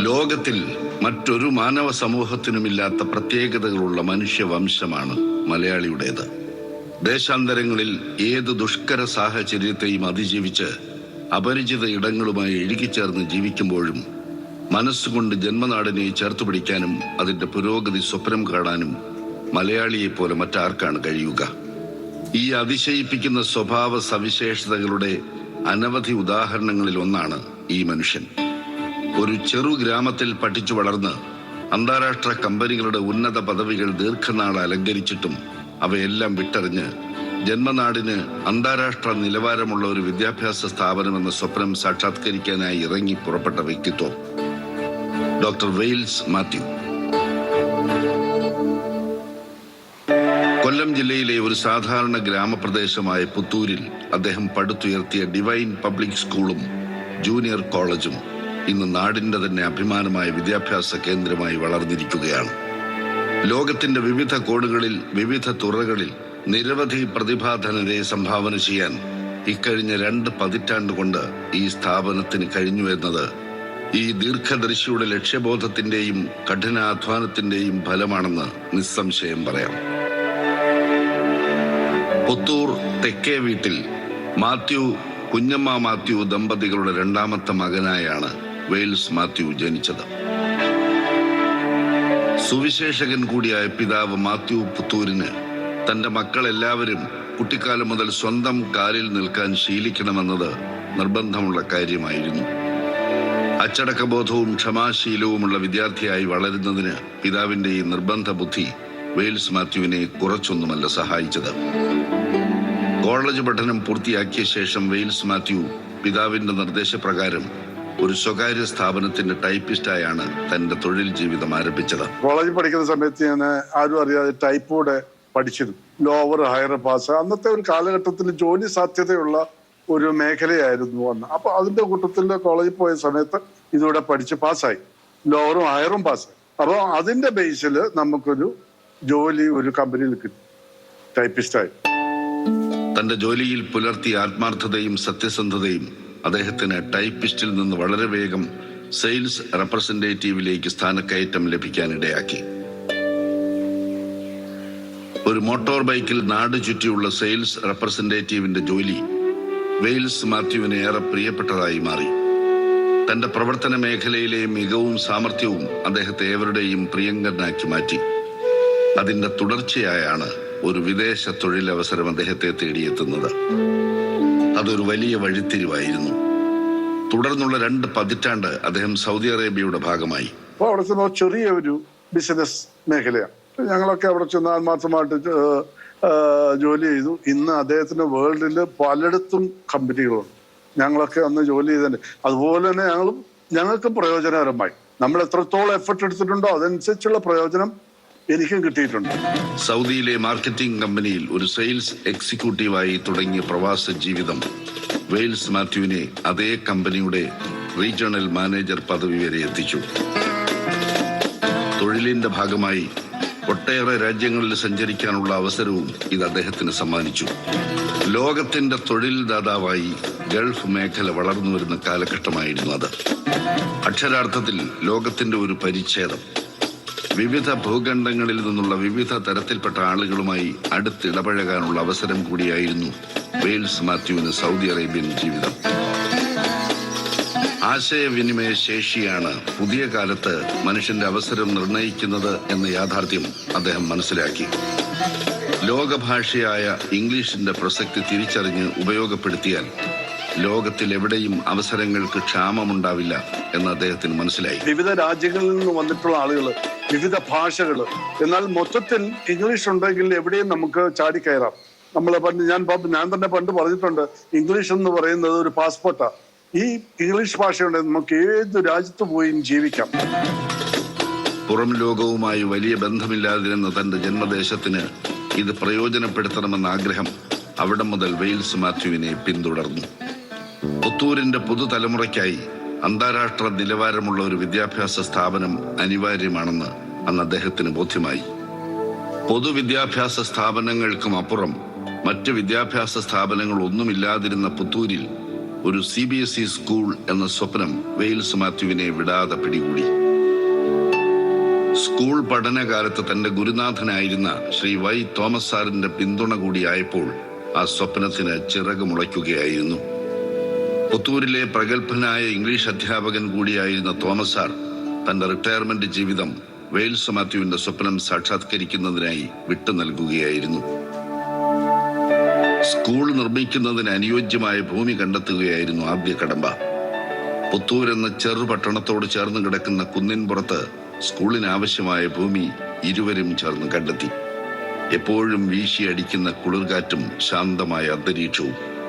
ലോകത്തിൽ മറ്റൊരു മാനവ സമൂഹത്തിനുമില്ലാത്ത പ്രത്യേകതകളുള്ള മനുഷ്യവംശമാണ് മലയാളിയുടേത്. ദേശാന്തരങ്ങളിൽ ഏത് ദുഷ്കര സാഹചര്യത്തെയും അതിജീവിച്ച് അപരിചിത ഇടങ്ങളുമായി ഇഴുകിച്ചേർന്ന് ജീവിക്കുമ്പോഴും മനസ്സുകൊണ്ട് ജന്മനാടിനെ ചേർത്ത് പിടിക്കാനും അതിന്റെ പുരോഗതി സ്വപ്നം കാണാനും മലയാളിയെപ്പോലെ മറ്റാർക്കാണ് കഴിയുക. ഈ അതിശയിപ്പിക്കുന്ന സ്വഭാവ സവിശേഷതകളുടെ അനവധി ഉദാഹരണങ്ങളിൽ ഒന്നാണ് ഈ മനുഷ്യൻ. ഒരു ചെറു ഗ്രാമത്തിൽ പഠിച്ചു വളർന്ന് അന്താരാഷ്ട്ര കമ്പനികളുടെ ഉന്നത പദവികൾ ദീർഘനാൾ അലങ്കരിച്ചിട്ടും അവയെല്ലാം വിട്ടറിഞ്ഞ് ജന്മനാടിന് അന്താരാഷ്ട്ര നിലവാരമുള്ള ഒരു വിദ്യാഭ്യാസ സ്ഥാപനമെന്ന സ്വപ്നം സാക്ഷാത്കരിക്കാനായി ഇറങ്ങി പുറപ്പെട്ട വ്യക്തിത്വം. Doctor Wales Mathew. കൊല്ലം ജില്ലയിലെ ഒരു സാധാരണ ഗ്രാമപ്രദേശമായ പുത്തൂരിൽ അദ്ദേഹം പടുത്തുയർത്തിയ ഡിവൈൻ പബ്ലിക് സ്കൂളും ജൂനിയർ കോളേജും ഇന്ന് നാടിന്റെ തന്നെ അഭിമാനമായ വിദ്യാഭ്യാസ കേന്ദ്രമായി വളർന്നിരിക്കുകയാണ്. ലോകത്തിന്റെ വിവിധ കോണുകളിൽ വിവിധ തുറകളിൽ നിരവധി പ്രതിഭാധനരെ സംഭാവന ചെയ്യാൻ ഇക്കഴിഞ്ഞ രണ്ട് പതിറ്റാണ്ട് കൊണ്ട് ഈ സ്ഥാപനത്തിന് കഴിഞ്ഞു എന്നത് ഈ ദീർഘദർശിയുടെ ലക്ഷ്യബോധത്തിന്റെയും കഠിനാധ്വാനത്തിന്റെയും ഫലമാണെന്ന് നിസ്സംശയം പറയാം. പുത്തൂർ തെക്കേ വീട്ടിൽ മാത്യു കുഞ്ഞമ്മ മാത്യു ദമ്പതികളുടെ രണ്ടാമത്തെ മകനായാണ് വെയിൽസ് മാത്യു ജനിച്ചത്. സുവിശേഷകൻ കൂടിയായ പിതാവ് മാത്യു പുത്തൂരിന് തന്റെ മക്കളെല്ലാവരും കുട്ടിക്കാലം മുതൽ സ്വന്തം കാലിൽ നിൽക്കാൻ ശീലിക്കണമെന്നത് നിർബന്ധമുള്ള കാര്യമായിരുന്നു. അച്ചടക്കബോധവും ക്ഷമാശീലവുമുള്ള വിദ്യാർത്ഥിയായി വളരുന്നതിന് പിതാവിന്റെ ഈ നിർബന്ധ ബുദ്ധി വെയിൽസ് മാത്യുവിനെ കുറച്ചൊന്നുമല്ല സഹായിച്ചത്. കോളേജ് പഠനം പൂർത്തിയാക്കിയ ശേഷം വെയിൽസ് മാത്യു പിതാവിന്റെ നിർദ്ദേശപ്രകാരം ഒരു സ്വകാര്യ സ്ഥാപനത്തിന്റെ ടൈപ്പിസ്റ്റായാണ് തന്റെ തൊഴിൽ ജീവിതം ആരംഭിച്ചത്. കോളേജ് പഠിക്കുന്ന സമയത്ത് ഞാൻ ആരും അറിയാതെ ടൈപ്പോടെ പഠിച്ചിരുന്നു. ലോവർ ഹയർ പാസ് അന്നത്തെ ഒരു കാലഘട്ടത്തിൽ ജോലി സാധ്യതയുള്ള ഒരു മേഖലയായിരുന്നു അന്ന്. അപ്പൊ അതിന്റെ കൂട്ടത്തിൽ കോളേജിൽ പോയ സമയത്ത് ഇതുകൂടെ പഠിച്ച് പാസ്സായി. ലോവറും ഹയറും പാസ്സായി. അപ്പൊ അതിന്റെ ബേസിൽ നമുക്കൊരു ജോലി ഒരു കമ്പനിയിൽ കിട്ടി. ടൈപ്പിസ്റ്റായി തന്റെ ജോലിയിൽ പുലർത്തിയ ആത്മാർത്ഥതയും സത്യസന്ധതയും അദ്ദേഹത്തിന് ടൈപ്പിസ്റ്റിൽ നിന്ന് വളരെ വേഗം സെയിൽസ് റെപ്രസെന്റേറ്റീവിലേക്ക് സ്ഥാനക്കയറ്റം ലഭിക്കാനിടയാക്കി. ഒരു മോട്ടോർ ബൈക്കിൽ നാട് ചുറ്റിയുള്ള സെയിൽസ് റെപ്രസെന്റേറ്റീവിന്റെ ജോലി വെയിൽസ് മാത്യുവിന് ഏറെ പ്രിയപ്പെട്ടതായി മാറി. തന്റെ പ്രവർത്തന മേഖലയിലെ മികവും സാമർഥ്യവും അദ്ദേഹത്തെ ഏവരുടെയും പ്രിയങ്കരനാക്കി മാറ്റി. അതിന്റെ തുടർച്ചയായാണ് ഒരു വിദേശ തൊഴിലവസരം അദ്ദേഹത്തെ തേടിയെത്തുന്നത്. അതൊരു വലിയ വഴിത്തിരിവായിരുന്നു. തുടർന്നുള്ള രണ്ട് പതിറ്റാണ്ട് അദ്ദേഹം സൗദി അറേബ്യയുടെ ഭാഗമായി. അപ്പോൾ അവിടെ ചെന്ന ചെറിയ ഒരു ബിസിനസ് മേഖലയാണ്. ഞങ്ങളൊക്കെ അവിടെ ചെന്ന് ആത്മാർത്ഥമായിട്ട് ജോലി ചെയ്തു. ഇന്ന് അദ്ദേഹത്തിന് വേൾഡിൽ പലയിടത്തും കമ്പനികളുണ്ട്. ഞങ്ങളൊക്കെ അന്ന് ജോലി ചെയ്തതിന്. അതുപോലെ തന്നെ ഞങ്ങളും ഞങ്ങൾക്ക് പ്രയോജനകരമായി. നമ്മൾ എത്രത്തോളം എഫർട്ട് എടുത്തിട്ടുണ്ടോ അതനുസരിച്ചുള്ള പ്രയോജനം എനിക്കും കിട്ടിയിട്ടുണ്ട്. സൗദിയിലെ മാർക്കറ്റിംഗ് കമ്പനിയിൽ ഒരു സെയിൽസ് എക്സിക്യൂട്ടീവായി തുടങ്ങിയ പ്രവാസ ജീവിതം. വെയിൽസ് മാത്യുവിനെ അതേ കമ്പനിയുടെ റീജിയണൽ മാനേജർ പദവി വരെ എത്തിച്ചു. തൊഴിലിന്റെ ഭാഗമായി ഒട്ടേറെ രാജ്യങ്ങളിൽ സഞ്ചരിക്കാനുള്ള അവസരവും ഇത് അദ്ദേഹത്തിന് സമ്മാനിച്ചു. ലോകത്തിന്റെ തൊഴിൽ ദാതാവായി ഗൾഫ് മേഖല വളർന്നു വരുന്ന കാലഘട്ടമായിരുന്നു അത്. അക്ഷരാർത്ഥത്തിൽ ലോകത്തിന്റെ ഒരു പരിച്ഛേദം. വിവിധ ഭൂഖണ്ഡങ്ങളിൽ നിന്നുള്ള വിവിധ തരത്തിൽപ്പെട്ട ആളുകളുമായി അടുത്തിടപഴകാനുള്ള അവസരം കൂടിയായിരുന്നു വെയിൽസ് മാത്യുവിന് സൗദി അറേബ്യൻ ജീവിതം. ആശയവിനിമയ ശേഷിയാണ് പുതിയ കാലത്ത് മനുഷ്യന്റെ അവസരം നിർണയിക്കുന്നത് എന്ന യാഥാർത്ഥ്യം അദ്ദേഹം മനസ്സിലാക്കി. ലോകഭാഷയായ ഇംഗ്ലീഷിന്റെ പ്രസക്തി തിരിച്ചറിഞ്ഞ് ഉപയോഗപ്പെടുത്തിയാൽ ലോകത്തിൽ എവിടെയും അവസരങ്ങൾക്ക് ക്ഷാമമുണ്ടാവില്ല എന്ന് അദ്ദേഹത്തിന് മനസ്സിലായി. വിവിധ രാജ്യങ്ങളിൽ നിന്ന് വന്നിട്ടുള്ള ആളുകൾ വിവിധ ഭാഷകൾ എന്നാൽ മൊത്തത്തിൽ ഇംഗ്ലീഷ് ഉണ്ടെങ്കിൽ എവിടെയും നമുക്ക് ചാടിക്കയറാം നമ്മൾ ഞാൻ ഞാൻ തന്നെ പണ്ട് പറഞ്ഞിട്ടുണ്ട് ഇംഗ്ലീഷ് എന്ന് പറയുന്നത് ഒരു പാസ്പോർട്ടാ. ഈ ഇംഗ്ലീഷ് ഭാഷയുണ്ടെങ്കിൽ നമുക്ക് ഏത് രാജ്യത്ത് പോയും ജീവിക്കാം. പുറം ലോകവുമായി വലിയ ബന്ധമില്ലാതിരുന്ന തന്റെ ജന്മദേശത്തിന് ഇത് പ്രയോജനപ്പെടുത്തണമെന്ന ആഗ്രഹം അവിടെ മുതൽ വെയിൽസ് മാത്യുവിനെ പിന്തുടർന്നു. പുത്തൂരിന്റെ പുതുതലമുറയ്ക്കായി അന്താരാഷ്ട്ര നിലവാരമുള്ള ഒരു വിദ്യാഭ്യാസ സ്ഥാപനം അനിവാര്യമാണെന്ന് അന്ന് അദ്ദേഹത്തിന് ബോധ്യമായി. പൊതുവിദ്യാഭ്യാസ സ്ഥാപനങ്ങൾക്കും അപ്പുറം മറ്റ് വിദ്യാഭ്യാസ സ്ഥാപനങ്ങൾ ഒന്നുമില്ലാതിരുന്ന പുത്തൂരിൽ ഒരു C B S E school എന്ന സ്വപ്നം വെയിൽസ് മാത്യുവിനെ വിടാതെ പിടികൂടി. സ്കൂൾ പഠനകാലത്ത് തന്റെ ഗുരുനാഥനായിരുന്ന ശ്രീ വൈ തോമസ് സാറിന്റെ പിന്തുണ കൂടിയായപ്പോൾ ആ സ്വപ്നത്തിന് ചിറക് മുളയ്ക്കുകയായിരുന്നു. പുത്തൂരിലെ പ്രഗത്ഭനായ ഇംഗ്ലീഷ് അധ്യാപകൻ കൂടിയായിരുന്ന തോമസ് സാർ തന്റെ റിട്ടയർമെന്റ് ജീവിതം വെയിൽസ് മാത്യുവിന്റെ സ്വപ്നം സാക്ഷാത്കരിക്കുന്നതിനായി വിട്ടു നൽകുകയായിരുന്നു. സ്കൂൾ നിർമ്മിക്കുന്നതിന് അനുയോജ്യമായ ഭൂമി കണ്ടെത്തുകയായിരുന്നു ആദ്യ കടമ്പ. പുത്തൂർ എന്ന ചെറുപട്ടണത്തോട് ചേർന്ന് കിടക്കുന്ന കുന്നിൻപുറത്ത് സ്കൂളിന് ആവശ്യമായ ഭൂമി ഇരുവരും ചേർന്ന് കണ്ടെത്തി. എപ്പോഴും വീശിയടിക്കുന്ന കുളിർകാറ്റും ശാന്തമായ അന്തരീക്ഷവും.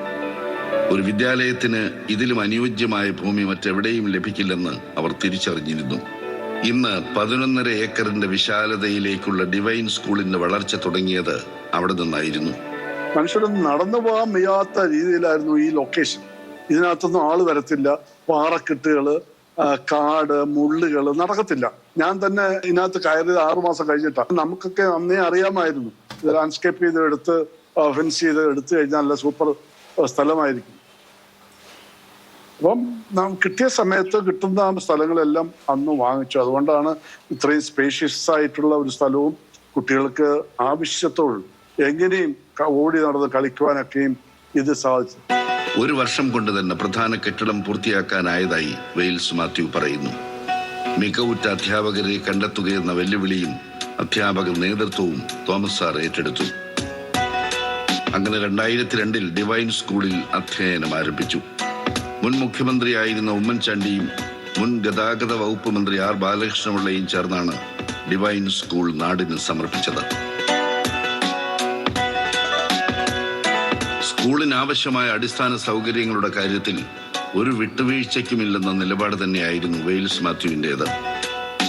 ഒരു വിദ്യാലയത്തിന് ഇതിലും അനുയോജ്യമായ ഭൂമി മറ്റെവിടെയും ലഭിക്കില്ലെന്ന് അവർ തിരിച്ചറിഞ്ഞിരുന്നു. ഇന്ന് പതിനൊന്നര ഏക്കറിന്റെ വിശാലതയിലേക്കുള്ള ഡിവൈൻ സ്കൂളിന്റെ വളർച്ച തുടങ്ങിയത് അവിടെ നിന്നായിരുന്നു. മനുഷ്യരും നടന്നു പോകാൻ വയ്യാത്ത രീതിയിലായിരുന്നു ഈ ലൊക്കേഷൻ ഇതിനകത്തൊന്നും ആൾ വരത്തില്ല. പാറക്കെട്ടുകൾ കാട് മുള്ളുകൾ നടക്കത്തില്ല. ഞാൻ തന്നെ ഇതിനകത്ത് കയറിയത് ആറുമാസം കഴിഞ്ഞിട്ടാണ് നമുക്കൊക്കെ അന്നേ അറിയാമായിരുന്നു. ലാൻഡ്സ്കേപ്പ് ചെയ്ത് എടുത്ത് ഫെൻസ് ചെയ്ത് എടുത്തു കഴിഞ്ഞാൽ നല്ല സൂപ്പർ സ്ഥലമായിരിക്കും. അപ്പം നാം കിട്ടിയ സമയത്ത് കിട്ടുന്ന സ്ഥലങ്ങളെല്ലാം അന്ന് വാങ്ങിച്ചു. അതുകൊണ്ടാണ് ഇത്രയും സ്പേഷ്യസ് ആയിട്ടുള്ള ഒരു സ്ഥലവും കുട്ടികൾക്ക് ആവശ്യത്തോളം എങ്ങനെയും ഓടി നടന്ന് കളിക്കുവാനൊക്കെയും ഇത് സാധിച്ചു. ഒരു വർഷം കൊണ്ട് തന്നെ പ്രധാന കെട്ടിടം പൂർത്തിയാക്കാനായതായി വെയിൽസ് മാത്യു പറയുന്നു. മികവുറ്റ അധ്യാപകരെ കണ്ടെത്തുകയെന്ന വെല്ലുവിളിയും അധ്യാപക നേതൃത്വവും തോമസ് സാർ ഏറ്റെടുത്തു. അങ്ങനെ രണ്ടായിരത്തി രണ്ടിൽ ഡിവൈൻ സ്കൂളിൽ അധ്യയനം ആരംഭിച്ചു. മുൻ മുഖ്യമന്ത്രിയായിരുന്ന ഉമ്മൻചാണ്ടിയും മുൻ ഗതാഗത വകുപ്പ് മന്ത്രി ആർ ബാലകൃഷ്ണപിള്ളയും ചേർന്നാണ് ഡിവൈൻ സ്കൂൾ നാടിന് സമർപ്പിച്ചത്. സ്കൂളിനാവശ്യമായ അടിസ്ഥാന സൗകര്യങ്ങളുടെ കാര്യത്തിൽ ഒരു വിട്ടുവീഴ്ചയ്ക്കുമില്ലെന്ന നിലപാട് തന്നെയായിരുന്നു വെയിൽസ് മാത്യുവിന്റെത്.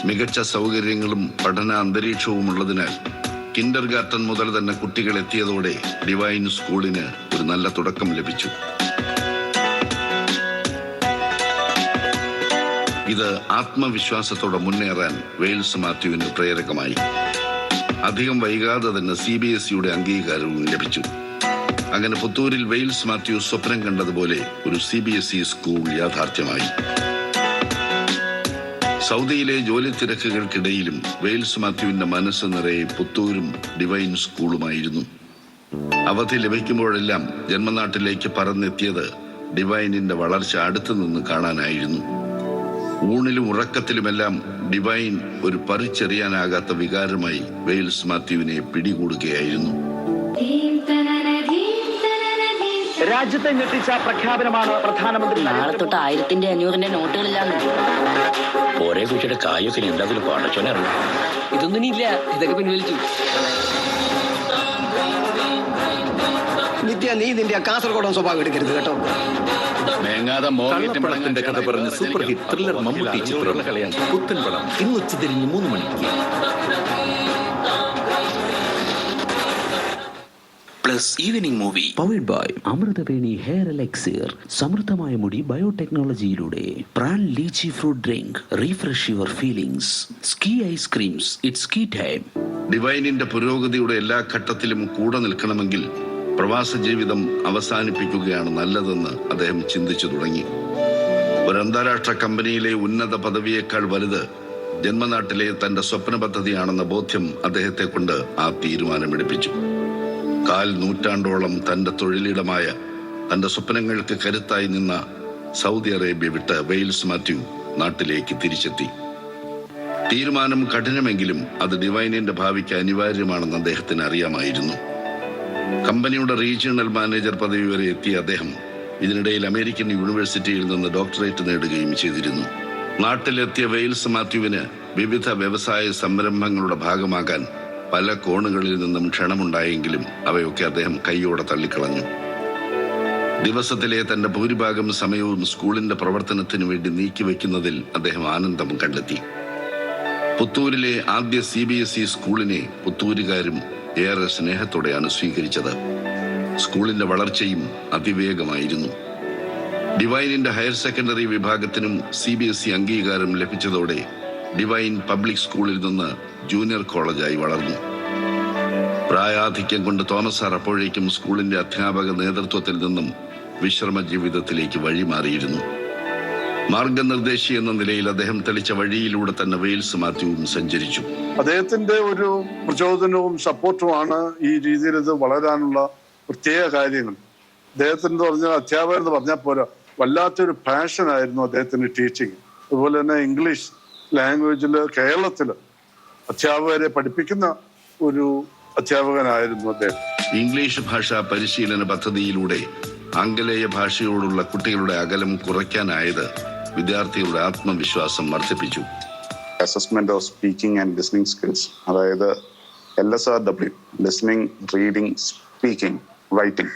മികച്ച സൗകര്യങ്ങളും പഠന അന്തരീക്ഷവും ഉള്ളതിനാൽ കിൻഡർ ഗാർട്ടൻ മുതൽ തന്നെ കുട്ടികൾ എത്തിയതോടെ ഡിവൈൻ സ്കൂളിന് ഒരു നല്ല തുടക്കം ലഭിച്ചു. ഇത് ആത്മവിശ്വാസത്തോടെ മുന്നേറാൻ വെയിൽസ് മാത്യുവിന് പ്രേരകമായി. അധികം വൈകാതെ തന്നെ സി ബി എസ് ഇയുടെ അംഗീകാരവും ലഭിച്ചു. അങ്ങനെ പുത്തൂരിൽ വെയിൽസ് മാത്യു സ്വപ്നം കണ്ടതുപോലെ ഒരു C B S E school യാഥാർത്ഥ്യമായി. സൗദിയിലെ ജോലി തിരക്കുകൾക്കിടയിലും വെയിൽസ് മാത്യുവിന്റെ മനസ്സ് നിറയെ പുത്തൂരും ഡിവൈൻ സ്കൂളുമായിരുന്നു. അവധി ലഭിക്കുമ്പോഴെല്ലാം ജന്മനാട്ടിലേക്ക് പറന്നെത്തിയത് ഡിവൈനിന്റെ വളർച്ച അടുത്തു നിന്ന് കാണാനായിരുന്നു. ഊണിലും ഉറക്കത്തിലുമെല്ലാം ഡിവൈൻ ഒരു പറിച്ചെറിയാനാകാത്ത വികാരമായി വെയിൽസ് മാത്യുവിനെ പിടികൂടുകയായിരുന്നു. രാജ്യത്തെ ഞെട്ടിച്ച പ്രഖ്യാപനമാണ് പ്രധാനമന്ത്രി നാളെ തൊട്ട് ആയിരത്തിന്റെ അഞ്ഞൂറിന്റെ നോട്ടുകളിലാണ് ഒരേ കുട്ടിയുടെ കായൊക്കെ എന്തായാലും പടച്ചോനെ അറിയാം? ഇതൊന്നും ഇല്ല. ഇതൊക്കെ പിൻവലിച്ചു. നിത്യ നീ നിന്റെ കാസർഗോഡൻ സ്വഭാവം എടുക്കരുത് കേട്ടോ. കള്ളപ്പണത്തിന്റെ കഥ പറഞ്ഞ സൂപ്പർ ഹിറ്റ് ത്രില്ലർ മമ്മൂട്ടി ചിത്രം പുത്തൻ പടം ഇന്ന് ഉച്ചതിരിഞ്ഞ് മൂന്ന് മണിക്ക്. Plus evening movie powered by Amruthaveni hair elixir സമൃദ്ധമായ മുടി ബയോടെക്നോളജിയിലൂടെ. Pran litchi fruit drink refresh your feelings ski ice creams it's ski time ഡിവൈനിന്റെ പുരോഗതിയുടെ എല്ലാ ഘട്ടത്തിലും കൂടെ നിൽക്കണമെങ്കിൽ പ്രവാസ ജീവിതം അവസാനിപ്പിക്കുകയാണ് നല്ലതെന്ന് അദ്ദേഹം ചിന്തിച്ചു തുടങ്ങി. ഒരു അന്താരാഷ്ട്ര കമ്പനിയിലെ ഉന്നത പദവിയേക്കാൾ വലുത് ജന്മനാട്ടിലെ തന്റെ സ്വപ്ന പദ്ധതിയാണെന്ന ബോധ്യം അദ്ദേഹത്തെ കൊണ്ട് ആ തീരുമാനമെടുപ്പിച്ചു. കാൽ നൂറ്റാണ്ടോളം തന്റെ തൊഴിലിടമായ തന്റെ സ്വപ്നങ്ങൾക്ക് കരുത്തായി നിന്ന സൗദി അറേബ്യ വിട്ട് വെയിൽസ് മാത്യു നാട്ടിലേക്ക് തിരിച്ചെത്തി. തീരുമാനം കഠിനമെങ്കിലും അത് ഡിവൈനിന്റെ ഭാവിക്ക് അനിവാര്യമാണെന്ന് അദ്ദേഹത്തിന് അറിയാമായിരുന്നു. കമ്പനിയുടെ റീജിയണൽ മാനേജർ പദവി വരെ എത്തിയ അദ്ദേഹം ഇതിനിടയിൽ അമേരിക്കൻ യൂണിവേഴ്സിറ്റിയിൽ നിന്ന് ഡോക്ടറേറ്റ് നേടുകയും ചെയ്തിരുന്നു. നാട്ടിലെത്തിയ വെയിൽസ് മാത്യുവിന് വിവിധ വ്യവസായ സംരംഭങ്ങളുടെ ഭാഗമാകാൻ പല കോണുകളിൽ നിന്നും ക്ഷണമുണ്ടായെങ്കിലും അവയൊക്കെ അദ്ദേഹം കൈയോടെ തള്ളിക്കളഞ്ഞു. ദിവസത്തിലെ തന്റെ ഭൂരിഭാഗം സമയവും സ്കൂളിന്റെ പ്രവർത്തനത്തിനു വേണ്ടി നീക്കിവെക്കുന്നതിൽ അദ്ദേഹം ആനന്ദം കണ്ടെത്തി. പുത്തൂരിലെ ആദ്യ സി ബി എസ് ഇ സ്കൂളിനെ പുത്തൂരുകാരും ഏറെ സ്നേഹത്തോടെയാണ് സ്വീകരിച്ചത്. സ്കൂളിന്റെ വളർച്ചയും അതിവേഗമായിരുന്നു. ഡിവൈനിന്റെ ഹയർ സെക്കൻഡറി വിഭാഗത്തിനും സി ബി എസ് ഇ അംഗീകാരം ലഭിച്ചതോടെ ഡിവൈൻ പബ്ലിക് സ്കൂളിൽ നിന്ന് ജൂനിയർ കോളേജായി വളർന്നു. പ്രായാധിക്യം കൊണ്ട് തോമസ് സാർ അപ്പോഴേക്കും സ്കൂളിന്റെ അധ്യാപക നേതൃത്വത്തിൽ നിന്നും വിശ്രമ ജീവിതത്തിലേക്ക് വഴിമാറിയിരുന്നു. മാർഗനിർദ്ദേശി എന്ന നിലയിൽ അദ്ദേഹം തെളിച്ച വഴിയിലൂടെ തന്നെ വെയിൽസ് മാത്യുവും സഞ്ചരിച്ചു. അദ്ദേഹത്തിന്റെ ഒരു പ്രചോദനവും സപ്പോർട്ടുമാണ് ഈ രീതിയിൽ ഇത് വളരാനുള്ള പ്രത്യേക കാര്യങ്ങൾ. അദ്ദേഹത്തിന് പറഞ്ഞാൽ അധ്യാപകൻ എന്ന് പറഞ്ഞാൽ പോരാ വല്ലാത്തൊരു പാഷൻ ആയിരുന്നു അദ്ദേഹത്തിന്റെ ടീച്ചിങ് അതുപോലെ തന്നെ ഇംഗ്ലീഷ് ലാംഗ്വേജിൽ കേരളത്തിൽ അധ്യാപകരെ പഠിപ്പിക്കുന്ന ഒരു അധ്യാപകനായിരുന്നു അദ്ദേഹം. ഇംഗ്ലീഷ് ഭാഷാ പരിശീലന പദ്ധതിയിലൂടെ ആംഗലേയ ഭാഷയോടുള്ള കുട്ടികളുടെ അകലം കുറയ്ക്കാനായത് വിദ്യാർത്ഥികളുടെ ആത്മവിശ്വാസം വർദ്ധിപ്പിച്ചു. Assessment of speaking and listening skills അതായത് L S R W listening reading speaking writing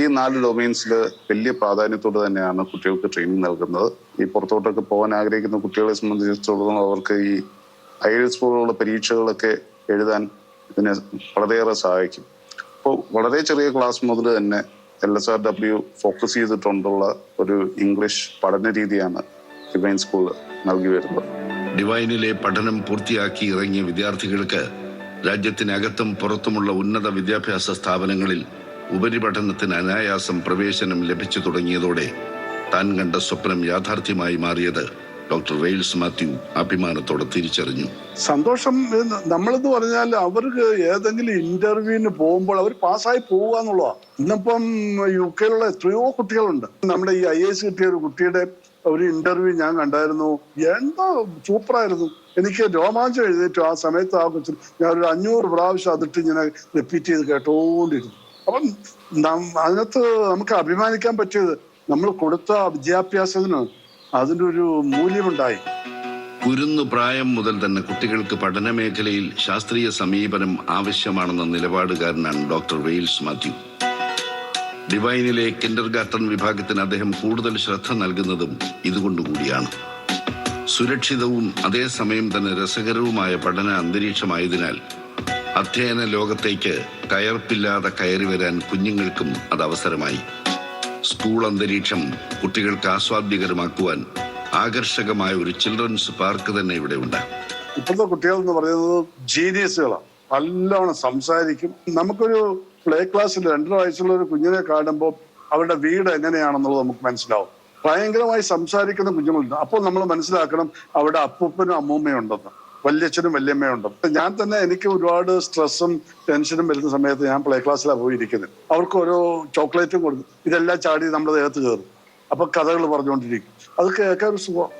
ഈ നാല് ഡൊമൈൻസിൽ വലിയ പ്രാധാന്യത്തോടെ തന്നെയാണ് കുട്ടികൾക്ക് ട്രെയിനിങ് നൽകുന്നത്. ഈ പുറത്തോട്ടൊക്കെ പോകാൻ ആഗ്രഹിക്കുന്ന കുട്ടികളെ സംബന്ധിച്ചിടത്തോളം അവർക്ക് ഈ ഐഎൽസ് പോലുള്ള പരീക്ഷകളൊക്കെ എഴുതാൻ ഇതിനെ വളരെയേറെ സഹായിക്കും. അപ്പോൾ വളരെ ചെറിയ ക്ലാസ് മുതൽ തന്നെ L S R W focus ചെയ്തിട്ടുള്ള ഒരു ഇംഗ്ലീഷ് പഠന രീതിയാണ് ഡിവൈൻ സ്കൂൾ നൽകി വരുന്നത്. ഡിവൈനിലെ പഠനം പൂർത്തിയാക്കി ഇറങ്ങിയ വിദ്യാർത്ഥികൾക്ക് രാജ്യത്തിനകത്തും പുറത്തുമുള്ള ഉന്നത വിദ്യാഭ്യാസ സ്ഥാപനങ്ങളിൽ ഉപരിപഠനത്തിന് അനായാസം പ്രവേശനം ലഭിച്ചു തുടങ്ങിയതോടെ താൻ കണ്ട സ്വപ്നം യാഥാർത്ഥ്യമായി മാറിയത് ഡോക്ടർ റെയിൽസ് മാത്യു അഭിമാനത്തോടെ തിരിച്ചറിഞ്ഞു. സന്തോഷം നമ്മളെന്ന് പറഞ്ഞാൽ അവർക്ക് ഏതെങ്കിലും ഇന്റർവ്യൂവിന് പോകുമ്പോൾ അവർ പാസ്സായി പോവുക എന്നുള്ളതാണ് ഇന്നിപ്പം യു കെയിലുള്ള എത്രയോ കുട്ടികളുണ്ട്. നമ്മുടെ ഈ ഐ എസ് കിട്ടിയ ഒരു കുട്ടിയുടെ ഒരു ഇന്റർവ്യൂ ഞാൻ കണ്ടായിരുന്നു. എന്താ സൂപ്പറായിരുന്നു. എനിക്ക് രോമാഞ്ചം എഴുന്നേറ്റു ആ സമയത്ത് ആ കൊച്ചു ഞാൻ ഒരു അഞ്ഞൂറ് പ്രാവശ്യം അതിട്ട് ഇങ്ങനെ റിപ്പീറ്റ് ചെയ്ത് കേട്ടോണ്ടിരുന്നു. അപ്പം അതിനകത്ത് നമുക്ക് അഭിമാനിക്കാൻ പറ്റിയത് നമ്മൾ കൊടുത്ത വിദ്യാഭ്യാസത്തിന് അതിന്റെ ഒരു മൂല്യമുണ്ടായി. കുരുന്നു പ്രായം മുതൽ തന്നെ കുട്ടികൾക്ക് പഠന മേഖലയിൽ ശാസ്ത്രീയ സമീപനം ആവശ്യമാണെന്ന നിലപാടുകാരനാണ് ഡോക്ടർ വെയിൽസ് മാത്യു. ഡിവൈനിലെ കിൻഡർ ഗാർട്ടൺ വിഭാഗത്തിന് അദ്ദേഹം കൂടുതൽ ശ്രദ്ധ നൽകുന്നതും ഇതുകൊണ്ടുകൂടിയാണ്. സുരക്ഷിതവും അതേസമയം തന്നെ രസകരവുമായ പഠന അന്തരീക്ഷമായതിനാൽ അധ്യയന ലോകത്തേക്ക് കയർപ്പില്ലാതെ കയറി വരാൻ കുഞ്ഞുങ്ങൾക്കും അത് അവസരമായി സ്കൂൾ അന്തരീക്ഷം കുട്ടികൾക്ക് ആസ്വാദ്യകരമാക്കുവാൻ ആകർഷകമായ ഒരു ചിൽഡ്രൻസ് പാർക്ക് തന്നെ ഇവിടെ ഉണ്ട്. ഇപ്പോഴത്തെ കുട്ടികൾ എന്ന് പറയുന്നത് ജീനിയസുകളാണ് നല്ലോണം സംസാരിക്കും. നമുക്കൊരു പ്ലേ ക്ലാസ്സിൽ രണ്ടര വയസ്സുള്ള ഒരു കുഞ്ഞിനെ കാണുമ്പോൾ അവരുടെ വീട് എങ്ങനെയാണെന്നുള്ളത് നമുക്ക് മനസ്സിലാവും. ഭയങ്കരമായി സംസാരിക്കുന്ന കുഞ്ഞുങ്ങളുണ്ട്. അപ്പോൾ നമ്മൾ മനസ്സിലാക്കണം അവിടെ അപ്പൂപ്പനും അമ്മൂമ്മയും ഉണ്ടെന്ന്. വല്യച്ഛനും വല്യമ്മയും ഉണ്ടെന്ന് ഞാൻ തന്നെ എനിക്ക് ഒരുപാട് സ്ട്രെസ്സും ടെൻഷനും വരുന്ന സമയത്ത് ഞാൻ പ്ലേ ക്ലാസ്സിലാണ് പോയിരിക്കുന്നത് അവർക്ക് ഓരോ ചോക്ലേറ്റും കൊടുക്കും ഇതെല്ലാം ചാടി നമ്മുടെ ദേഹത്ത് കയറും അപ്പൊ കഥകൾ പറഞ്ഞുകൊണ്ടിരിക്കും അത് കേൾക്കാൻ ഒരു സുഖം.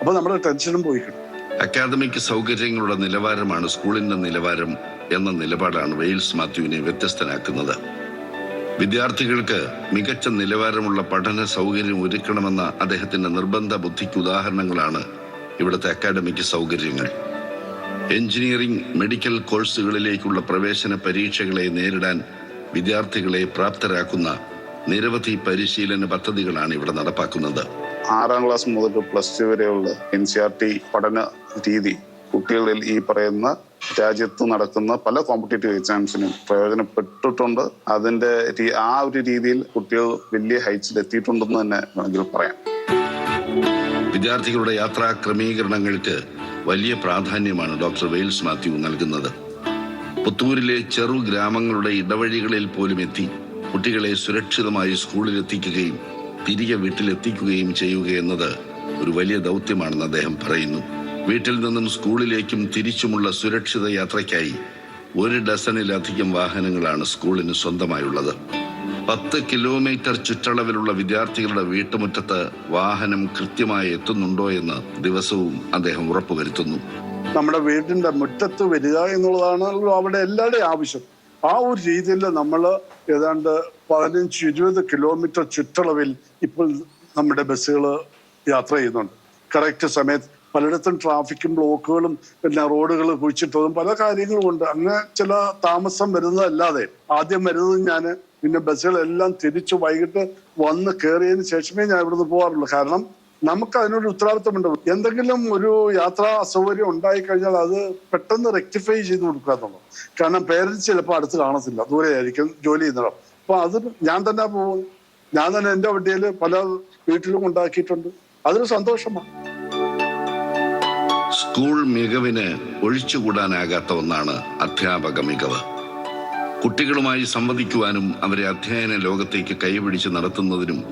അപ്പൊ നമ്മുടെ ടെൻഷനും പോയി കിട്ടും. അക്കാദമിക് സൗകര്യങ്ങളുടെ നിലവാരമാണ് സ്കൂളിന്റെ നിലവാരം എന്ന നിലപാടാണ് വെയിൽസ് മാത്യുവിനെ വ്യത്യസ്തനാക്കുന്നത്. വിദ്യാർത്ഥികൾക്ക് മികച്ച നിലവാരമുള്ള പഠന സൗകര്യം ഒരുക്കണമെന്ന അദ്ദേഹത്തിന്റെ നിർബന്ധ ബുദ്ധിക്ക് ഉദാഹരണങ്ങളാണ് ഇവിടുത്തെ അക്കാഡമിക് സൗകര്യങ്ങൾ. എഞ്ചിനീയറിംഗ് മെഡിക്കൽ കോഴ്സുകളിലേക്കുള്ള പ്രവേശന പരീക്ഷകളെ നേരിടാൻ വിദ്യാർത്ഥികളെ പ്രാപ്തരാക്കുന്ന നിരവധി പരിശീലന പദ്ധതികളാണ് ഇവിടെ നടപ്പാക്കുന്നത്. ആറാം ക്ലാസ് മുതൽ പ്ലസ് ടു വരെയുള്ള എൻ സി ആർ ടി പഠന രീതി കുട്ടികളിൽ ഈ പറയുന്ന രാജ്യത്ത് നടക്കുന്ന പല കോമ്പറ്റേറ്റീവ് എക്സാംസിനും പ്രയോജനപ്പെട്ടിട്ടുണ്ട്. അതിന്റെ ആ ഒരു രീതിയിൽ കുട്ടികൾ വലിയ ഹൈറ്റ്സിൽ എത്തിയിട്ടുണ്ടെന്ന് തന്നെ വേണമെങ്കിൽ പറയാം. വിദ്യാർത്ഥികളുടെ യാത്രാ ക്രമീകരണങ്ങൾക്ക് വലിയ പ്രാധാന്യമാണ് ഡോക്ടർ വെയിൽസ് മാത്യു നൽകുന്നത്. പുത്തൂരിലെ ചെറു ഗ്രാമങ്ങളുടെ ഇടവഴികളിൽ പോലും എത്തി കുട്ടികളെ സുരക്ഷിതമായി സ്കൂളിലെത്തിക്കുകയും തിരികെ വീട്ടിലെത്തിക്കുകയും ചെയ്യുക എന്നത് ഒരു വലിയ ദൗത്യമാണെന്ന് അദ്ദേഹം പറയുന്നു. വീട്ടിൽ നിന്നും സ്കൂളിലേക്കും തിരിച്ചുമുള്ള സുരക്ഷിത യാത്രയ്ക്കായി ഒരു ഡസനിലധികം വാഹനങ്ങളാണ് സ്കൂളിന് സ്വന്തമായുള്ളത്. പത്ത് കിലോമീറ്റർ ചുറ്റളവിലുള്ള വിദ്യാർത്ഥികളുടെ വീട്ടുമുറ്റത്ത് വാഹനം കൃത്യമായി എത്തുന്നുണ്ടോ എന്ന് ദിവസവും അദ്ദേഹം ഉറപ്പുവരുത്തുന്നു. നമ്മുടെ വീടിന്റെ മുറ്റത്ത് വരിക എന്നുള്ളതാണ് അവിടെ എല്ലാവരുടെയും ആവശ്യം. ആ ഒരു രീതിയിൽ നമ്മൾ ഏതാണ്ട് പതിനഞ്ച് ഇരുപത് കിലോമീറ്റർ ചുറ്റളവിൽ ഇപ്പോൾ നമ്മുടെ ബസ്സുകൾ യാത്ര ചെയ്യുന്നുണ്ട്. കറക്റ്റ് സമയത്ത് പലയിടത്തും ട്രാഫിക്കും ബ്ലോക്കുകളും പിന്നെ റോഡുകൾ കുഴിച്ചിട്ടതും പല കാര്യങ്ങളും ഉണ്ട് അങ്ങനെ ചില താമസം വരുന്നതല്ലാതെ ആദ്യം വരുന്നത് ഞാൻ പിന്നെ ബസ്സുകളെല്ലാം തിരിച്ച് വൈകിട്ട് വന്ന് കയറിയതിന് ശേഷമേ ഞാൻ ഇവിടുന്ന് പോകാറുള്ളൂ. കാരണം നമുക്ക് അതിനൊരു ഉത്തരവാദിത്തമുണ്ട് എന്തെങ്കിലും ഒരു യാത്രാ അസൗകര്യം ഉണ്ടായി കഴിഞ്ഞാൽ അത് പെട്ടെന്ന് റെക്ടിഫൈ ചെയ്ത് കൊടുക്കുക എന്നുള്ളത്. കാരണം പേരൻസ് ചിലപ്പോൾ അടുത്ത് കാണത്തില്ല. ദൂരെ ആയിരിക്കും ജോലി ചെയ്യുന്നത് അപ്പൊ അത് ഞാൻ തന്നെ പോകും ഞാൻ തന്നെ എന്റെ വണ്ടിയിൽ പല വീട്ടിലും ഉണ്ടാക്കിയിട്ടുണ്ട്. അതൊരു സന്തോഷമാണ്. സ്കൂൾ മികവിന് ഒഴിച്ചുകൂടാനാകാത്ത ഒന്നാണ് അധ്യാപക മികവ്. കുട്ടികളുമായി സംവദിക്കുവാനും അവരെ അധ്യയന ലോകത്തേക്ക് കൈപിടിച്ച് നടത്തുന്നതിനും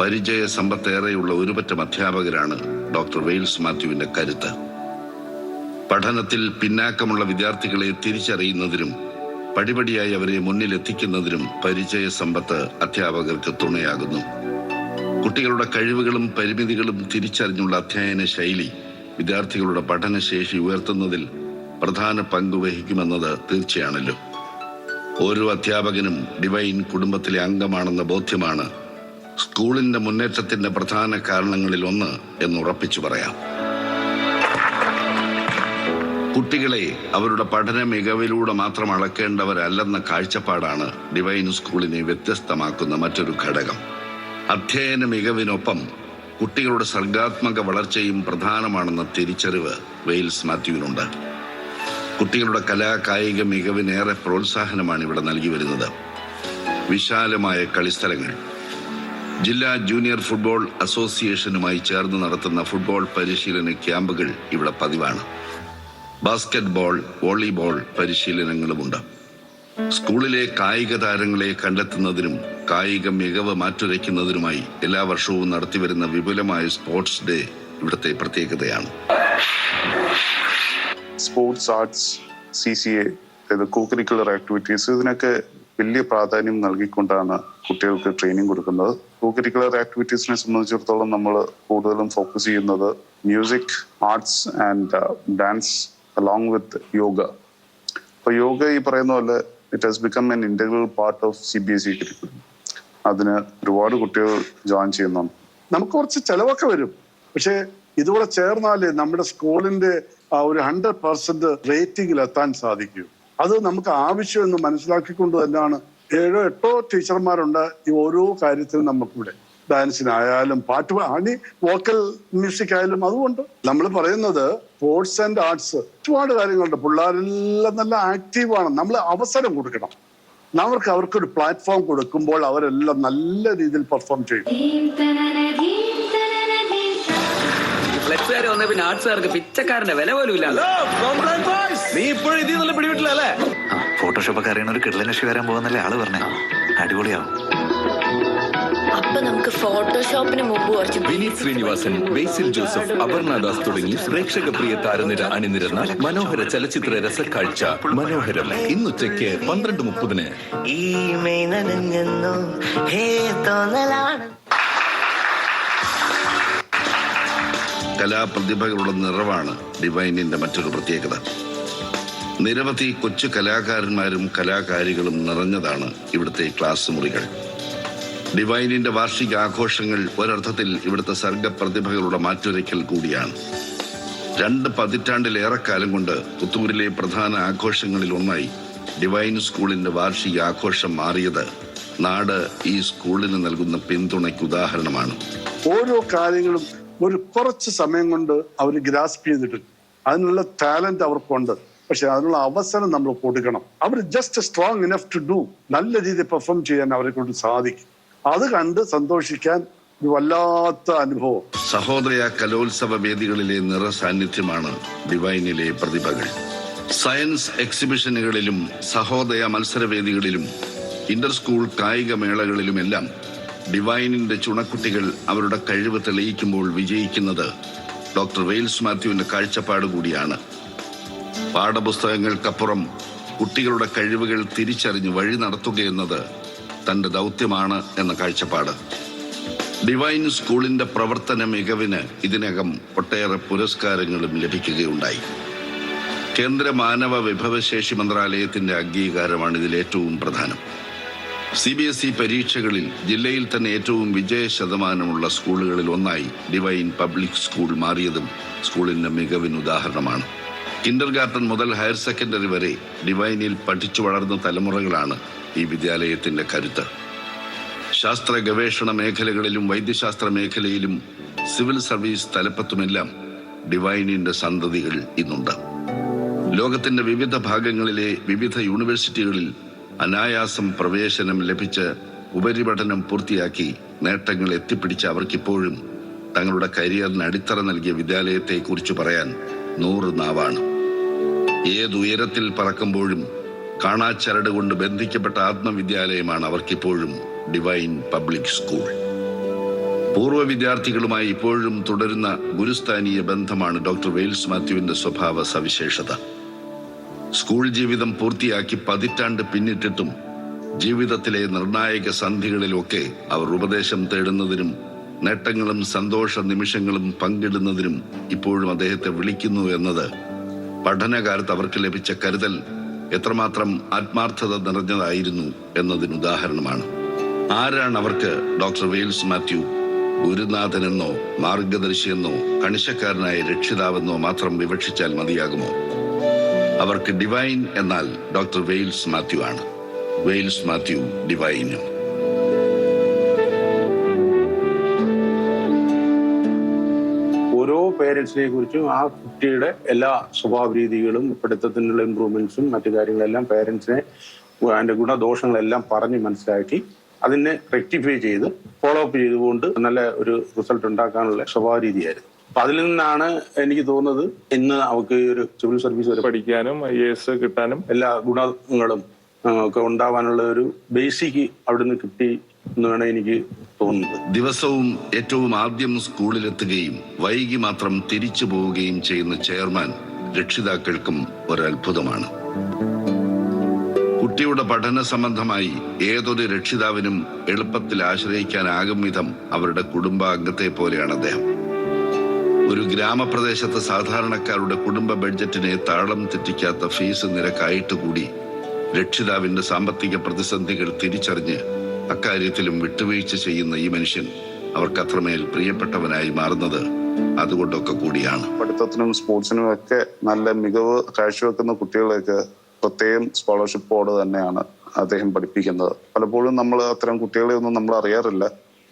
പരിചയ സമ്പത്തേറെയുള്ള ഒരുപറ്റം അധ്യാപകരാണ് ഡോക്ടർ വെയിൽസ് മാത്യുവിന്റെ കരുത്ത്. പഠനത്തിൽ പിന്നാക്കമുള്ള വിദ്യാർത്ഥികളെ തിരിച്ചറിയുന്നതിനും പടിപടിയായി അവരെ മുന്നിലെത്തിക്കുന്നതിനും പരിചയ സമ്പത്ത് അധ്യാപകർക്ക് തുണയാകുന്നു. കുട്ടികളുടെ കഴിവുകളും പരിമിതികളും തിരിച്ചറിഞ്ഞുള്ള അധ്യയന ശൈലി വിദ്യാർത്ഥികളുടെ പഠനശേഷി ഉയർത്തുന്നതിൽ പ്രധാന പങ്ക് വഹിക്കുമെന്നത് തീർച്ചയാണല്ലോ. ഓരോ അധ്യാപകനും ഡിവൈൻ കുടുംബത്തിലെ അംഗമാണെന്ന ബോധ്യമാണ് സ്കൂളിന്റെ മുന്നേറ്റത്തിന്റെ പ്രധാന കാരണങ്ങളിൽ ഒന്ന് എന്ന് ഉറപ്പിച്ചു പറയാം. കുട്ടികളെ അവരുടെ പഠന മികവിലൂടെ മാത്രം അളക്കേണ്ടവരല്ലെന്ന കാഴ്ചപ്പാടാണ് ഡിവൈൻ സ്കൂളിനെ വ്യത്യസ്തമാക്കുന്ന മറ്റൊരു ഘടകം. അധ്യയന മികവിനൊപ്പം കുട്ടികളുടെ സർഗാത്മക വളർച്ചയും പ്രധാനമാണെന്ന തിരിച്ചറിവ് വെയിൽസ് മാത്യുവിനുണ്ട്. കുട്ടികളുടെ കലാ കായിക മികവിനേറെ പ്രോത്സാഹനമാണ് ഇവിടെ നൽകി വരുന്നത്. വിശാലമായ കളിസ്ഥലങ്ങൾ. ജില്ലാ ജൂനിയർ ഫുട്ബോൾ അസോസിയേഷനുമായി ചേർന്ന് നടത്തുന്ന ഫുട്ബോൾ പരിശീലന ക്യാമ്പുകൾ ഇവിടെ പതിവാണ്. ബാസ്കറ്റ്ബോൾ വോളിബോൾ പരിശീലനങ്ങളുമുണ്ട്. സ്കൂളിലെ കായിക താരങ്ങളെ കണ്ടെത്തുന്നതിനും കായിക മികവ് മാറ്റുരയ്ക്കുന്നതിനുമായി എല്ലാ വർഷവും നടത്തിവരുന്ന വിപുലമായ സ്പോർട്സ് ഡേ ഇവിടുത്തെ പ്രത്യേകതയാണ്. Sports arts C C A അതായത് കോ കരിക്കുലർ ആക്ടിവിറ്റീസ് ഇതിനൊക്കെ വലിയ പ്രാധാന്യം നൽകിക്കൊണ്ടാണ് കുട്ടികൾക്ക് ട്രെയിനിങ് കൊടുക്കുന്നത്. കോ കരിക്കുലർ ആക്ടിവിറ്റീസിനെ സംബന്ധിച്ചിടത്തോളം നമ്മൾ കൂടുതലും ഫോക്കസ് ചെയ്യുന്നത് music arts and dance along with yoga അപ്പൊ യോഗ ഈ പറയുന്ന പോലെ it has become an integral part of C B S E curriculum അതിന് ഒരുപാട് കുട്ടികൾ ജോയിൻ ചെയ്യുന്നുണ്ട്. നമുക്ക് കുറച്ച് ചെലവൊക്കെ വരും. പക്ഷേ ഇതുകൂടെ ചേർന്നാൽ നമ്മുടെ സ്കൂളിന്റെ ഒരു ഹൺഡ്രഡ് പെർസെന്റ് റേറ്റിംഗിൽ എത്താൻ സാധിക്കൂ. അത് നമുക്ക് ആവശ്യമെന്ന് മനസ്സിലാക്കിക്കൊണ്ട് തന്നെയാണ് ഏഴോ എട്ടോ ടീച്ചർമാരുണ്ട് ഈ ഓരോ കാര്യത്തിനും നമുക്കിവിടെ. ഡാൻസിനായാലും പാട്ട് ആണി വോക്കൽ മ്യൂസിക് ആയാലും അതുകൊണ്ട് നമ്മൾ പറയുന്നത് സ്പോർട്സ് ആൻഡ് ആർട്സ് ഒരുപാട് കാര്യങ്ങളുണ്ട്. പിള്ളേരെല്ലാം നല്ല ആക്റ്റീവാണ്. നമ്മൾ അവസരം കൊടുക്കണം. അവർക്ക് അവർക്കൊരു പ്ലാറ്റ്ഫോം കൊടുക്കുമ്പോൾ അവരെല്ലാം നല്ല രീതിയിൽ പെർഫോം ചെയ്യും. വന്ന പിന്നെ ആർട്സുകാർക്ക് പിച്ചക്കാരന്റെ വില പോലും ഇല്ല നീ ഇപ്പോഴും ഇതിൽ നല്ല പിടിവിട്ടില്ലല്ലേ ഫോട്ടോഷോപ്പ് ഒക്കെ അറിയണ ഒരു കിടലനക്ഷി വരാൻ പോകുന്നല്ലേ ആൾ പറഞ്ഞേ. അടിപൊളിയാവും. അപ്പൊ നമുക്ക് ഫോട്ടോഷോപ്പിന് മുമ്പ് കുറച്ച് വിനീത് ശ്രീനിവാസൻ ബേസിൽ ജോസഫ് അപർണദാസ് തുടങ്ങി പ്രേക്ഷക പ്രിയ താരനിര അണിനിരന്ന മനോഹര ചലച്ചിത്ര രസക്കാഴ്ച മനോഹരം ഇന്നുച്ചയ്ക്ക് പന്ത്രണ്ട് മുപ്പതിന്. ഈ മെയ് നനഞ്ഞെന്നോ ഹേ തോന്നലാണ്. കലാപ്രതിഭകളുടെ നിറവാണ് ഡിവൈനിന്റെ മറ്റൊരു പ്രത്യേകത. നിരവധി കൊച്ചു കലാകാരന്മാരും കലാകാരികളും നിറഞ്ഞതാണ് ഇവിടുത്തെ ക്ലാസ് മുറികൾ ഡിവൈനിന്റെ വാർഷിക ആഘോഷങ്ങൾ ഒരർത്ഥത്തിൽ ഇവിടുത്തെ സർഗപ്രതിഭകളുടെ മാറ്റുരയ്ക്കൽ കൂടിയാണ്. രണ്ട് പതിറ്റാണ്ടിലേറെക്കാലം കൊണ്ട് പുത്തൂരിലെ പ്രധാന ആഘോഷങ്ങളിൽ ഒന്നായി ഡിവൈൻ സ്കൂളിന്റെ വാർഷിക ആഘോഷം മാറിയത് നാട് ഈ സ്കൂളിന് നൽകുന്ന പിന്തുണയ്ക്ക് ഉദാഹരണമാണ്. ഓരോ കാര്യങ്ങളും ഒരു കുറച്ച് സമയം കൊണ്ട് അവർ ഗ്രാസ്പ് ചെയ്തിട്ട് അതിനുള്ള ടാലന്റ് അവർക്കുണ്ട്. പക്ഷെ അതിനുള്ള അവസരം നമ്മൾ കൊടുക്കണം. അവർ just strong enough to do നല്ല രീതിയിൽ പെർഫോം ചെയ്യാൻ അവരെ കൊണ്ട് സാധിക്കും. അത് കണ്ട് സന്തോഷിക്കാൻ ഒരു വല്ലാത്ത അനുഭവം. സഹോദരയ കലോത്സവ വേദികളിലെ നിറസാന്നിധ്യമാണ് ഡിവൈനിലെ പ്രതിഭകൾ. സയൻസ് എക്സിബിഷനുകളിലും സഹോദയ മത്സരവേദികളിലും ഇന്റർ സ്കൂൾ കായിക മേളകളിലുമെല്ലാം ഡിവൈനിന്റെ ചുണക്കുട്ടികൾ അവരുടെ കഴിവ് തെളിയിക്കുമ്പോൾ വിജയിക്കുന്നത് ഡോക്ടർ വെയിൽസ് മാത്യുവിന്റെ കാഴ്ചപ്പാട് കൂടിയാണ്. പാഠപുസ്തകങ്ങൾക്കപ്പുറം കുട്ടികളുടെ കഴിവുകൾ തിരിച്ചറിഞ്ഞ് വഴി നടത്തുകയെന്നത് തന്റെ ദൗത്യമാണ് എന്ന കാഴ്ചപ്പാട്. ഡിവൈൻ സ്കൂളിന്റെ പ്രവർത്തന മികവിന് ഇതിനകം ഒട്ടേറെ പുരസ്കാരങ്ങളും ലഭിക്കുകയുണ്ടായി. കേന്ദ്ര മാനവ വിഭവശേഷി മന്ത്രാലയത്തിന്റെ അംഗീകാരമാണ് ഇതിൽ ഏറ്റവും പ്രധാനം. സി ബി എസ് ഇ പരീക്ഷകളിൽ ജില്ലയിൽ തന്നെ ഏറ്റവും വിജയ ശതമാനമുള്ള സ്കൂളുകളിൽ ഒന്നായി ഡിവൈൻ പബ്ലിക് സ്കൂൾ മാറിയതും സ്കൂളിന്റെ മികവിന് ഉദാഹരണമാണ്. കിൻഡർ ഗാർട്ടൻ മുതൽ ഹയർ സെക്കൻഡറി വരെ ഡിവൈനിൽ പഠിച്ചു വളർന്ന തലമുറകളാണ് ഈ വിദ്യാലയത്തിന്റെ കരുത്ത്. ശാസ്ത്ര ഗവേഷണ മേഖലകളിലും വൈദ്യശാസ്ത്ര മേഖലയിലും സിവിൽ സർവീസ് തലപ്പത്തുമെല്ലാം ഡിവൈനിന്റെ സന്തതികൾ ഇന്നുണ്ട്. ലോകത്തിന്റെ വിവിധ ഭാഗങ്ങളിലെ വിവിധ യൂണിവേഴ്സിറ്റികളിൽ അനായാസം പ്രവേശനം ലഭിച്ച് ഉപരിപഠനം പൂർത്തിയാക്കി നേട്ടങ്ങൾ എത്തിപ്പിടിച്ച അവർക്കിപ്പോഴും തങ്ങളുടെ കരിയറിന് അടിത്തറ നൽകിയ വിദ്യാലയത്തെ കുറിച്ച് പറയാൻ നൂറ് നാവാണ്. ഏതുയരത്തിൽ പറക്കുമ്പോഴും കാണാച്ചരട് കൊണ്ട് ബന്ധിക്കപ്പെട്ട ആത്മവിദ്യാലയമാണ് അവർക്കിപ്പോഴും ഡിവൈൻ പബ്ലിക് സ്കൂൾ പൂർവ വിദ്യാർത്ഥികളുമായി ഇപ്പോഴും തുടരുന്ന ഗുരുസ്ഥാനീയ ബന്ധമാണ് ഡോക്ടർ വെയിൽസ് മാത്യുവിന്റെ സ്വഭാവ സവിശേഷത സ്കൂൾ ജീവിതം പൂർത്തിയാക്കി പതിറ്റാണ്ട് പിന്നിട്ടിട്ടും ജീവിതത്തിലെ നിർണായക സന്ധികളിലൊക്കെ അവർ ഉപദേശം തേടുന്നതിനും നേട്ടങ്ങളും സന്തോഷ നിമിഷങ്ങളും പങ്കിടുന്നതിനും ഇപ്പോഴും അദ്ദേഹത്തെ വിളിക്കുന്നു എന്നത് പഠനകാലത്ത് അവർക്ക് ലഭിച്ച കരുതൽ എത്രമാത്രം ആത്മാർത്ഥത നിറഞ്ഞതായിരുന്നു എന്നതിന് ഉദാഹരണമാണ് ആരാണ് അവർക്ക് ഡോക്ടർ വെയിൽസ് മാത്യു ഗുരുനാഥനെന്നോ മാർഗദർശിയെന്നോ കണിശക്കാരനായ രക്ഷിതാവെന്നോ മാത്രം വിവക്ഷിച്ചാൽ മതിയാകുമോ? അവർക്ക് ഡിവൈൻ എന്നാൽ ഡോക്ടർ വെയിൽസ് മാത്യു ആണ്. വെയിൽസ് മാത്യു ഡിവൈനും ഓരോ പേരൻസിനെ കുറിച്ചും ആ കുട്ടിയുടെ എല്ലാ സ്വഭാവ രീതികളും പഠിത്തത്തിനുള്ള ഇമ്പ്രൂവ്മെന്റ്സും മറ്റു കാര്യങ്ങളെല്ലാം പേരൻസിനെ അതിന്റെ ഗുണദോഷങ്ങളെല്ലാം പറഞ്ഞ് മനസ്സിലാക്കി അതിനെ റെക്ടിഫൈ ചെയ്ത് ഫോളോ അപ്പ് ചെയ്തുകൊണ്ട് നല്ല ഒരു റിസൾട്ട് ഉണ്ടാക്കാനുള്ള സ്വഭാവ രീതിയായിരുന്നു അപ്പൊ അതിൽ നിന്നാണ് എനിക്ക് തോന്നുന്നത് ഇന്ന് അവർക്ക് ഈ ഒരു സിവിൽ സർവീസ് വരെ പഠിക്കാനും ഐ എസ് കിട്ടാനും എല്ലാ ഗുണങ്ങളും ഒക്കെ ഉണ്ടാവാനുള്ള ഒരു ബേസിക് അവിടുന്ന് കിട്ടി എന്നാണ് എനിക്ക് തോന്നുന്നത്. ദിവസവും ഏറ്റവും ആദ്യം സ്കൂളിലെത്തുകയും വൈകി മാത്രം തിരിച്ചു പോവുകയും ചെയ്യുന്ന ചെയർമാൻ രക്ഷിതാക്കൾക്കും ഒരത്ഭുതമാണ്. കുട്ടിയുടെ പഠന സംബന്ധമായി ഏതൊരു രക്ഷിതാവിനും എളുപ്പത്തിൽ ആശ്രയിക്കാനാകും വിധം അവരുടെ കുടുംബാംഗത്തെ പോലെയാണ് അദ്ദേഹം. ഒരു ഗ്രാമപ്രദേശത്തെ സാധാരണക്കാരുടെ കുടുംബ ബഡ്ജറ്റിനെ താളം തെറ്റിക്കാത്ത ഫീസ് നിരക്കായിട്ട് കൂടി രക്ഷിതാവിന്റെ സാമ്പത്തിക പ്രതിസന്ധികൾ തിരിച്ചറിഞ്ഞ് അക്കാര്യത്തിലും വിട്ടുവീഴ്ച ചെയ്യുന്ന ഈ മനുഷ്യൻ അവർക്ക് അത്രമേൽ പ്രിയപ്പെട്ടവനായി മാറുന്നത് അതുകൊണ്ടൊക്കെ കൂടിയാണ്. പഠിത്തത്തിനും സ്പോർട്സിനും ഒക്കെ നല്ല മികവ് കാഴ്ചവെക്കുന്ന കുട്ടികളെയൊക്കെ പ്രത്യേകം സ്കോളർഷിപ്പോട് തന്നെയാണ് അദ്ദേഹം പഠിപ്പിക്കുന്നത്. പലപ്പോഴും നമ്മൾ അത്തരം കുട്ടികളെ ഒന്നും നമ്മൾ അറിയാറില്ല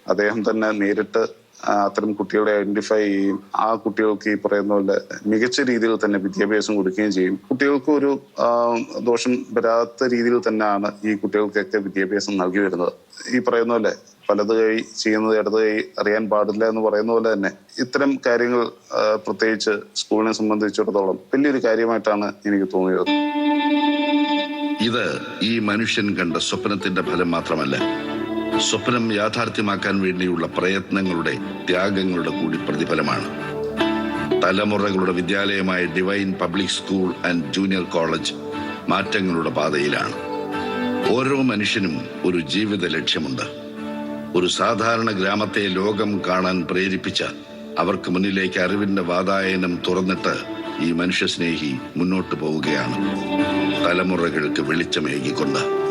അദ്ദേഹം തന്നെ നേരിട്ട് അത്തരം കുട്ടികളെ ഐഡന്റിഫൈ ചെയ്യും. ആ കുട്ടികൾക്ക് ഈ പറയുന്ന പോലെ മികച്ച രീതിയിൽ തന്നെ വിദ്യാഭ്യാസം കൊടുക്കുകയും ചെയ്യും. കുട്ടികൾക്ക് ഒരു ദോഷം വരാത്ത രീതിയിൽ തന്നെയാണ് ഈ കുട്ടികൾക്കൊക്കെ വിദ്യാഭ്യാസം നൽകി വരുന്നത്. ഈ പറയുന്ന പോലെ വലത് കൈ ചെയ്യുന്നത് ഇടത് കൈ അറിയാൻ പാടില്ല എന്ന് പറയുന്ന പോലെ തന്നെ ഇത്തരം കാര്യങ്ങൾ പ്രത്യേകിച്ച് സ്കൂളിനെ സംബന്ധിച്ചിടത്തോളം വലിയൊരു കാര്യമായിട്ടാണ് എനിക്ക് തോന്നിയത്. ഇത് ഈ മനുഷ്യൻ കണ്ട സ്വപ്നത്തിന്റെ ഫലം മാത്രമല്ല. സ്വപ്നം യാഥാർത്ഥ്യമാക്കാൻ വേണ്ടിയുള്ള പ്രയത്നങ്ങളുടെ ത്യാഗങ്ങളുടെ കൂടി പ്രതിഫലമാണ്. തലമുറകളുടെ വിദ്യാലയമായ Divine public school and junior college മാറ്റങ്ങളുടെ പാതയിലാണ്. ഓരോ മനുഷ്യനും ഒരു ജീവിത ലക്ഷ്യമുണ്ട്. ഒരു സാധാരണ ഗ്രാമത്തെ ലോകം കാണാൻ പ്രേരിപ്പിച്ച അവർക്ക് മുന്നിലേക്ക് അറിവിന്റെ വാതായനം തുറന്നിട്ട് ഈ മനുഷ്യസ്നേഹി മുന്നോട്ട് പോവുകയാണ്. തലമുറകൾക്ക് വെളിച്ചമേകിക്കൊണ്ട്